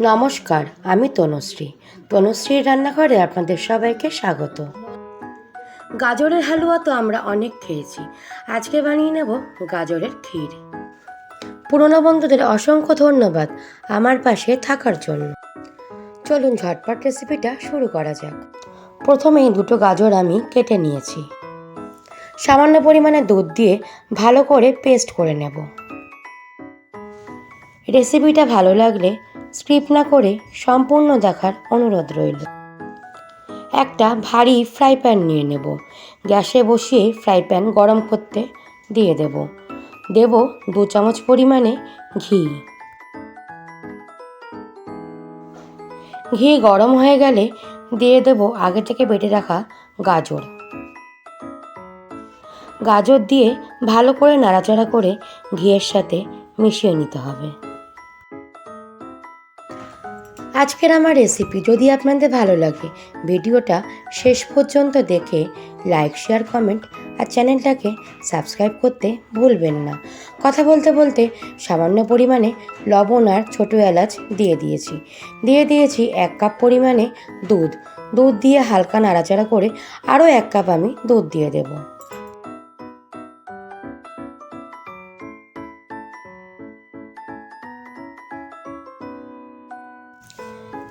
নমস্কার, আমি তনুশ্রী। তনুশ্রীর রান্নাঘরে আপনাদের সবাইকে স্বাগত। গাজরের হালুয়া তো আমরা অনেক খেয়েছি। আজকে বানিয়ে নেব গাজরের ক্ষীর। পুরনো বন্ধুদের অসংখ্য ধন্যবাদ আমার পাশে থাকার জন্য। চলুন ঝটপট রেসিপিটা শুরু করা যাক। প্রথমেই দুটো গাজর আমি কেটে নিয়েছি। সামান্য পরিমাণে দুধ দিয়ে ভালো করে পেস্ট করে নেব। রেসিপিটা ভালো লাগলে স্ক্রিপ্ট না করে সম্পূর্ণ দেখার অনুরোধ রইল। একটা ভারী ফ্রাই প্যান নিয়ে নেব। গ্যাসে বসিয়ে ফ্রাই প্যান গরম করতে দিয়ে দেব। দেব দু চামচ পরিমাণে ঘি। ঘি গরম হয়ে গেলে দিয়ে দেব আগে থেকে বেটে রাখা গাজর। গাজর দিয়ে ভালো করে নাড়াচাড়া করে ঘিয়ের সাথে মিশিয়ে নিতে হবে। আজকের আমার রেসিপি যদি আপনাদের ভালো লাগে, ভিডিওটা শেষ পর্যন্ত দেখে লাইক শেয়ার কমেন্ট আর চ্যানেলটাকে সাবস্ক্রাইব করতে ভুলবেন না। কথা বলতে বলতে সামান্য পরিমাণে লবণ আর ছোটো এলাচ দিয়ে দিয়েছি। দিয়ে দিয়েছি এক কাপ পরিমাণে দুধ। দুধ দিয়ে হালকা নাড়াচাড়া করে আরও এক কাপ আমি দুধ দিয়ে দেবো।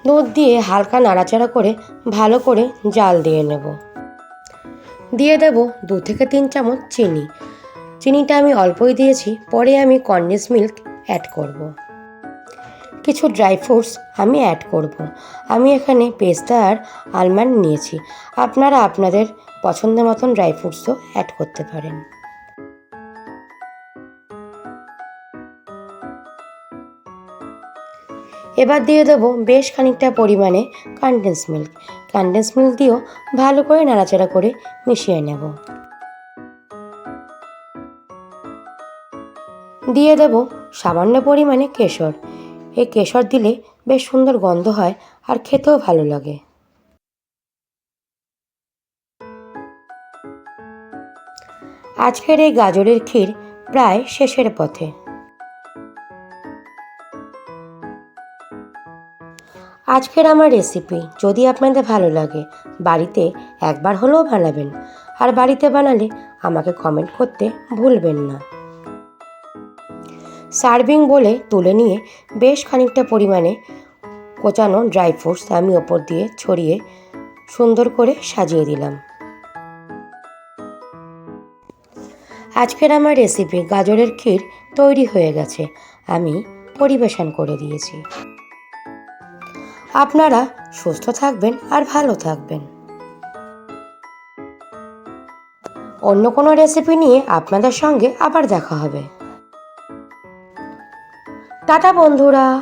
দুধ দিয়ে হালকা নাড়াচাড়া করে ভালো করে জাল দিয়ে নেব দিয়ে দেব দু থেকে তিন চামচ চিনি চিনিটা আমি অল্পই দিয়েছি, পরে আমি কন্ডেন্স মিল্ক অ্যাড করব। কিছু ড্রাই ফ্রুটস আমি অ্যাড করব। আমি এখানে পেস্তা আর আলমন্ড নিয়েছি আপনারা আপনাদের পছন্দ মতন ড্রাই ফ্রুটসও অ্যাড করতে পারেন এবার দিয়ে দেবো বেশ খানিকটা পরিমাণে কনডেন্স মিল্ক কনডেন্স মিল্ক দিয়েও ভালো করে নাড়াচাড়া করে মিশিয়ে নেব। দিয়ে দেব সামান্য পরিমাণে কেশর। এই কেশর দিলে বেশ সুন্দর গন্ধ হয় আর খেতেও ভালো লাগে। আজকের এই গাজরের ক্ষীর প্রায় শেষের পথে। আজকের আমার রেসিপি যদি আপনাদের ভালো লাগে, বাড়িতে একবার হলেও বানাবেন। আর বাড়িতে বানালে আমাকে কমেন্ট করতে ভুলবেন না। সার্ভিং বলে তুলে নিয়ে বেশ খানিকটা পরিমাণে কোচানো ড্রাই ফ্রুটস আমি ওপর দিয়ে ছড়িয়ে সুন্দর করে সাজিয়ে দিলাম। আজকের আমার রেসিপি গাজরের ক্ষীর তৈরি হয়ে গেছে। আমি পরিবেশন করে দিয়েছি। আপনারা সুস্থ থাকবেন আর ভালো থাকবেন। অন্য কোনো রেসিপি নিয়ে আপনাদের সঙ্গে আবার দেখা হবে। টাটা বন্ধুরা।